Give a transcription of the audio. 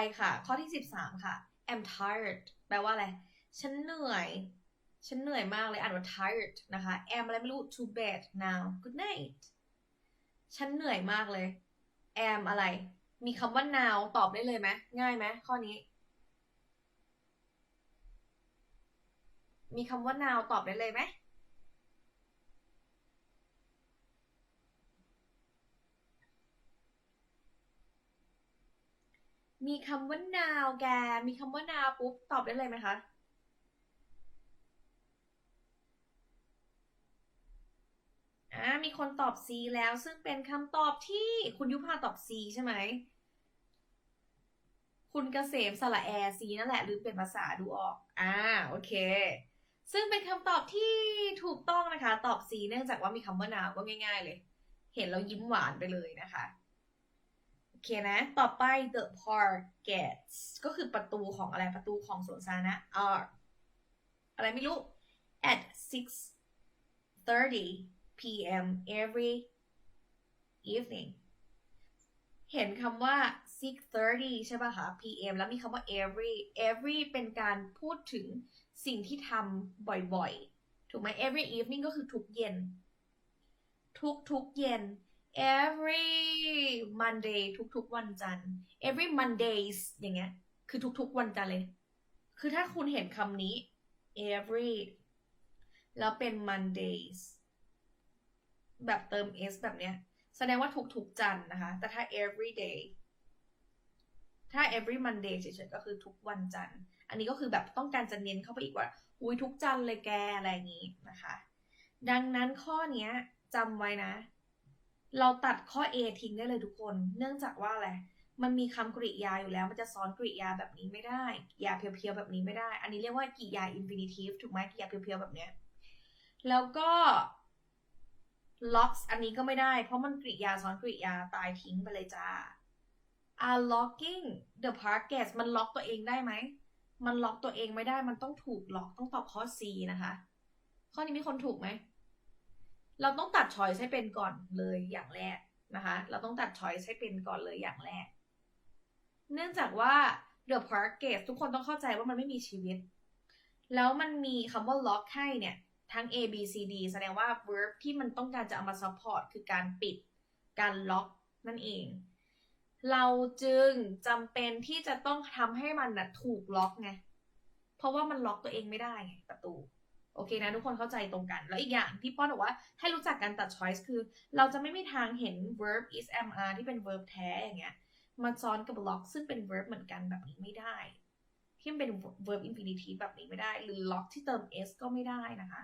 ไปค่ะ ข้อที่13ค่ะ I'm tired แปลว่าอะไร ฉันเหนื่อย ฉันเหนื่อยมากเลยอ่านว่า tired นะคะ am อะไรไม่รู้ to bed now good night ฉันเหนื่อยมากเลย am อะไร มีคำว่า now ตอบได้เลยไหมง่ายไหมข้อนี้ มีคำว่า now ตอบได้เลยไหม มีคำว่า now แก มีคำว่า now ปุ๊บ ตอบได้เลยไหมคะ อ่า มีคนตอบ C แล้วซึ่งเป็นคำตอบที่คุณยุพาตอบ C ใช่ไหม คุณเกษมสระแอ C นั่นแหละหรือเป็นภาษาดูออก อ่า โอเค ซึ่งเป็นคำตอบที่ถูกต้องนะคะ ตอบ C เนื่องจากว่ามีคำว่า now ก็ง่าย ๆ เลย เห็นแล้วยิ้มหวานไปเลยนะคะ เคนะ ต่อไป the park gates ก็คือประตูของอะไร ประตูของสวนสาธารณะ are อะไรไม่รู้ at 6:30 p.m. every evening เห็นคำว่า 6:30 ใช่ป่ะคะ p.m. แล้วมีคำว่า every every เป็นการพูดถึงสิ่งที่ทำบ่อยๆ ถูกไหม every evening ก็คือทุกเย็น ทุกทุกๆเย็น every Monday ทุกๆ วันจันทร์ every Mondays อย่างเงี้ย คือทุกๆ วันจันทร์เลย คือถ้าคุณเห็นคำนี้ every แล้วเป็น Mondays แบบเติม s แบบเนี้ย แสดงว่าทุกๆ จันทร์นะคะ แต่ถ้า every day ถ้า every Monday เฉยๆ ก็คือทุกวันจันทร์ อันนี้ก็คือแบบต้องการจะเน้นเข้าไปอีกว่า อุ้ยทุกจันทร์เลยแกอะไรอย่างนี้นะคะ ดังนั้นข้อเนี้ยจำไว้นะ เราตัดข้อ A ทิ้งได้เลยทุกคน เนื่องจากว่าอะไรมันมีคำกริยาอยู่แล้ว มันจะซ้อนกริยาแบบนี้ไม่ได้ ยาเพียวๆแบบนี้ไม่ได้ อันนี้เรียกว่ากริยา infinitive ถูกไหมกริยาเพียวๆแบบเนี้ย แล้วก็ locks อันนี้ก็ไม่ได้ เพราะมันกริยาซ้อนกริยาตายทิ้งไปเลยจ้า are locking the park gates มันล็อกตัวเองได้ไหม มันล็อกตัวเองไม่ได้ มันต้องถูกล็อกต้องตอบข้อ C นะคะ ข้อนี้มีคนถูกไหม เราต้องตัด choice ให้เป็นก่อนเลยอย่างแรกนะคะ เราต้องตัด choice ให้เป็นก่อนเลยอย่างแรก เนื่องจากว่า the park gate ทุกคนต้องเข้าใจว่ามันไม่มีชีวิต แล้วมันมีคำว่า lock ให้เนี่ย ทั้ง A B C D แสดงว่า verb ที่มันต้องการจะเอามา support คือการปิด การล็อกนั่นเอง เราจึงจำเป็นที่จะต้องทำให้มันนะถูกล็อกไง เพราะว่ามันล็อกตัวเองไม่ได้ไงประตู โอเคนะทุกคนเข้าใจตรงกัน แล้วอีกอย่างที่ป้อนบอกว่าให้รู้จักการตัด choice คือ เราจะไม่มีทางเห็น verb is am are ที่เป็น verb แท้อย่างเงี้ยมาซ้อนกับ lock ซึ่งเป็น verb เหมือนกันแบบนี้ไม่ได้ที่มันเป็น verb infinitive แบบนี้ไม่ได้ หรือ lock ที่เติม s ก็ไม่ได้นะคะ